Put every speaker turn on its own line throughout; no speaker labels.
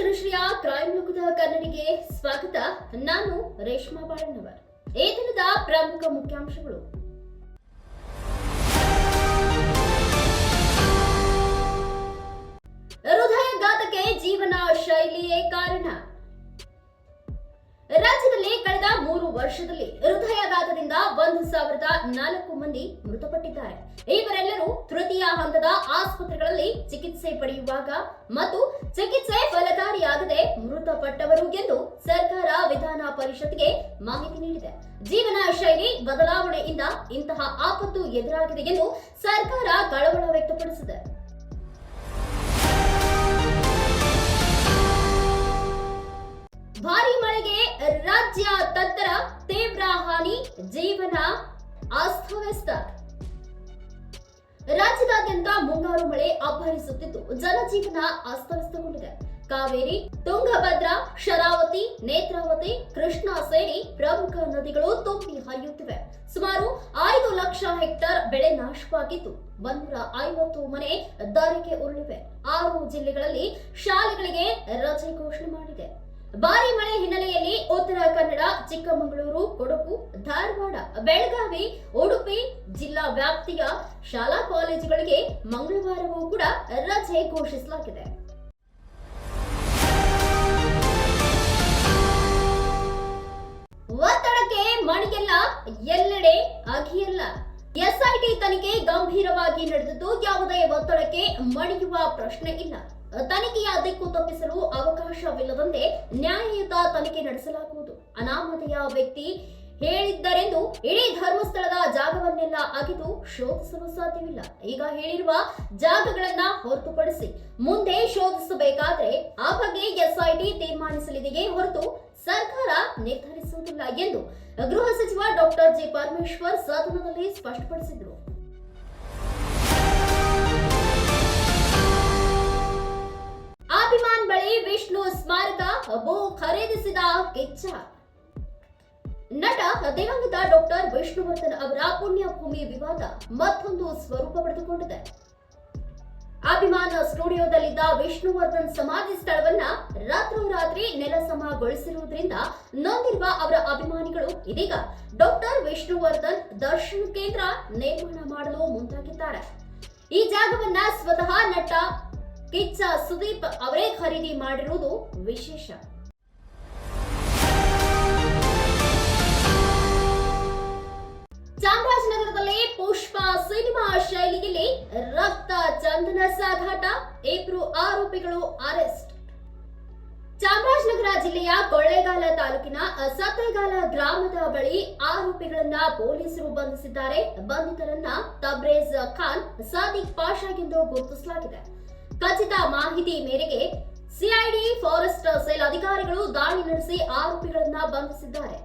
ಜನಶ್ರೀಯ crime ಲೋಕದ ಕನ್ನಡಿಗೆ ಸ್ವಾಗತ. ನಾನು ರೇಷ್ಮಾ ಬಾಳಣ್ಣವರ್ ಈ ದಿನದ ಪ್ರಮುಖ ಮುಖ್ಯಾಂಶಗಳು. ಹೃದಯಘಾತಕ್ಕೆ ಜೀವನ ಶೈಲಿಯೇ ಕಾರಣ. ರಾಜ್ಯದಲ್ಲಿ ಕಳೆದ ಮೂರು ವರ್ಷದಲ್ಲಿ ಹೃದಯಘಾತ ಸಾವಿರದ ನಾಲ್ಕು ಮಂದಿ ಮೃತಪಟ್ಟಿದ್ದಾರೆ. ಇವರೆಲ್ಲರೂ ತೃತೀಯ ಹಂತದ ಆಸ್ಪತ್ರೆಗಳಲ್ಲಿ ಚಿಕಿತ್ಸೆ ಪಡೆಯುವಾಗ ಮತ್ತು ಚಿಕಿತ್ಸೆ ಫಲಕಾರಿಯಾಗದೆ ಮೃತಪಟ್ಟವರು ಎಂದು ಸರ್ಕಾರ ವಿಧಾನ ಪರಿಷತ್ಗೆ ಮಾಹಿತಿ ನೀಡಿದೆ. ಜೀವನ ಶೈಲಿ ಬದಲಾವಣೆಯಿಂದ ಇಂತಹ ಆಪತ್ತು ಎದುರಾಗಿದೆ ಎಂದು ಸರ್ಕಾರ ಕಳವಳ ವ್ಯಕ್ತಪಡಿಸಿದೆ. ಭಾರಿ ಮಳೆಗೆ ರಾಜ್ಯ ತತ್ತರ ಜೀವನ ಅಸ್ತವ್ಯಸ್ತ. ರಾಜ್ಯದಾದ್ಯಂತ ಮುಂಗಾರು ಮಳೆ ಅಬ್ಬರಿಸುತ್ತಿದ್ದು ಜನಜೀವನ ಅಸ್ತವ್ಯಸ್ತಗೊಂಡಿದೆ. ಕಾವೇರಿ, ತುಂಗಭದ್ರಾ, ಶರಾವತಿ, ನೇತ್ರಾವತಿ, ಕೃಷ್ಣಾ ಸೇರಿ ಪ್ರಮುಖ ನದಿಗಳು ತುಂಬಿ ಹರಿಯುತ್ತಿವೆ. ಸುಮಾರು ಐದು ಲಕ್ಷ ಹೆಕ್ಟೇರ್ ಬೆಳೆ ನಾಶವಾಗಿದ್ದು, ಬಂದೂರ ಐವತ್ತು ಮನೆ ದಾರಿಗೆ ಉರುಳಿವೆ. ಆರು ಜಿಲ್ಲೆಗಳಲ್ಲಿ ಶಾಲೆಗಳಿಗೆ ರಜೆ ಘೋಷಣೆ ಮಾಡಿದೆ. ಭಾರಿ ಮಳೆ ಹಿನ್ನೆಲೆಯಲ್ಲಿ ಕನ್ನಡ, ಚಿಕ್ಕಮಗಳೂರು, ಕೊಡಗು, ಧಾರವಾಡ, ಬೆಳಗಾವಿ, ಉಡುಪಿ ಜಿಲ್ಲಾ ವ್ಯಾಪ್ತಿಯ ಶಾಲಾ ಕಾಲೇಜುಗಳಿಗೆ ಮಂಗಳವಾರವೂ ಕೂಡ ರಜೆ ಘೋಷಿಸಲಾಗಿದೆ. ಒತ್ತಡಕ್ಕೆ ಮಣಿಯಲ್ಲ, ಎಲ್ಲೆಡೆ ಅಗಿಯಲ್ಲ. ಎಸ್ಐಟಿ ತನಿಖೆ ಗಂಭೀರವಾಗಿ ನಡೆದಿದ್ದು ಯಾವುದೇ ಒತ್ತಡಕ್ಕೆ ಮಣಿಯುವ ಪ್ರಶ್ನೆ ಇಲ್ಲ. ತನಿಖೆಯ ದಿಕ್ಕು ತಪ್ಪಿಸಲು ಅವಕಾಶವಿಲ್ಲದಂತೆ ನ್ಯಾಯಯುತ ತನಿಖೆ ನಡೆಸಲಾಗುವುದು. ಅನಾಮಧೇಯ ವ್ಯಕ್ತಿ ಹೇಳಿದ್ದರೆಂದು ಇಡೀ ಧರ್ಮಸ್ಥಳದ ಜಾಗವನ್ನೆಲ್ಲ ಅಗೆದು ಶೋಧಿಸಲು ಸಾಧ್ಯವಿಲ್ಲ. ಈಗ ಹೇಳಿರುವ ಜಾಗಗಳನ್ನ ಹೊರತುಪಡಿಸಿ ಮುಂದೆ ಶೋಧಿಸಬೇಕಾದ್ರೆ ಆ ಬಗ್ಗೆ ಎಸ್ಐಟಿ ತೀರ್ಮಾನಿಸಲಿದೆಯೇ ಹೊರತು ಸರ್ಕಾರ ನಿರ್ಧರಿಸುವುದಿಲ್ಲ ಎಂದು ಗೃಹ ಸಚಿವ ಡಾಕ್ಟರ್ ಜಿ ಪರಮೇಶ್ವರ್ ಸದನದಲ್ಲಿ ಸ್ಪಷ್ಟಪಡಿಸಿದರು. ಭೂ ಖರೀದಿಸಿದ ಕಿಚ್ಚ. ನಟ ದಿವಂಗತ ಡಾಕ್ಟರ್ ವಿಷ್ಣುವರ್ಧನ್ ಅವರ ಪುಣ್ಯಭೂಮಿ ವಿವಾದ ಮತ್ತೊಂದು ಸ್ವರೂಪ ಪಡೆದುಕೊಂಡಿದೆ. ಅಭಿಮಾನ ಸ್ಟುಡಿಯೋದಲ್ಲಿದ್ದ ವಿಷ್ಣುವರ್ಧನ್ ಸಮಾಧಿ ಸ್ಥಳವನ್ನ ರಾತ್ರೋರಾತ್ರಿ ನೆಲಸಮಗೊಳಿಸಿರುವುದರಿಂದ ನೊಂದಿರುವ ಅವರ ಅಭಿಮಾನಿಗಳು ಇದೀಗ ಡಾಕ್ಟರ್ ವಿಷ್ಣುವರ್ಧನ್ ದರ್ಶನ ಕೇಂದ್ರ ನಿರ್ಮಾಣ ಮಾಡಲು ಮುಂದಾಗಿದ್ದಾರೆ. ಈ ಜಾಗವನ್ನ ಸ್ವತಃ ನಟ ಕಿಚ್ಚ ಸುದೀಪ್ ಅವರೇ ಖರೀದಿ ಮಾಡಿರುವುದು ವಿಶೇಷ. ಚಾಮರಾಜನಗರದಲ್ಲಿ ಪುಷ್ಪ ಸಿನಿಮಾ ಶೈಲಿಯಲ್ಲಿ ರಕ್ತ ಚಂದನ ಸಾಗಾಟ ಇಬ್ಬರು ಆರೋಪಿಗಳು ಅರೆಸ್ಟ್. ಚಾಮರಾಜನಗರ ಜಿಲ್ಲೆಯ ಕೊಳ್ಳೇಗಾಲ ತಾಲೂಕಿನ ಸತ್ತೇಗಾಲ ಗ್ರಾಮದ ಬಳಿ ಆರೋಪಿಗಳನ್ನ ಪೊಲೀಸರು ಬಂಧಿಸಿದ್ದಾರೆ. ಬಂಧಿತರನ್ನ ತಬ್ರೇಜ್ ಖಾನ್, ಸಾದಿಕ್ ಪಾಷಾ ಎಂದು ಗುರುತಿಸಲಾಗಿದೆ. ಖಚಿತ ಮಾಹಿತಿ ಮೇರೆಗೆ ಸಿಐಡಿ, ಫಾರೆಸ್ಟ್ ಸೆಲ್ ಅಧಿಕಾರಿಗಳು ದಾಳಿ ನಡೆಸಿ ಆರೋಪಿಗಳನ್ನ ಬಂಧಿಸಿದ್ದಾರೆ.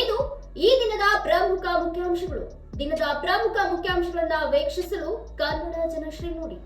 ಇದು ಈ ದಿನದ ಪ್ರಮುಖ ಮುಖ್ಯಾಂಶಗಳು. ದಿನದ ಪ್ರಮುಖ ಮುಖ್ಯಾಂಶಗಳನ್ನ ವೀಕ್ಷಿಸಲು ಕನ್ನಡ ಜನಶ್ರೀ ನೋಡಿ.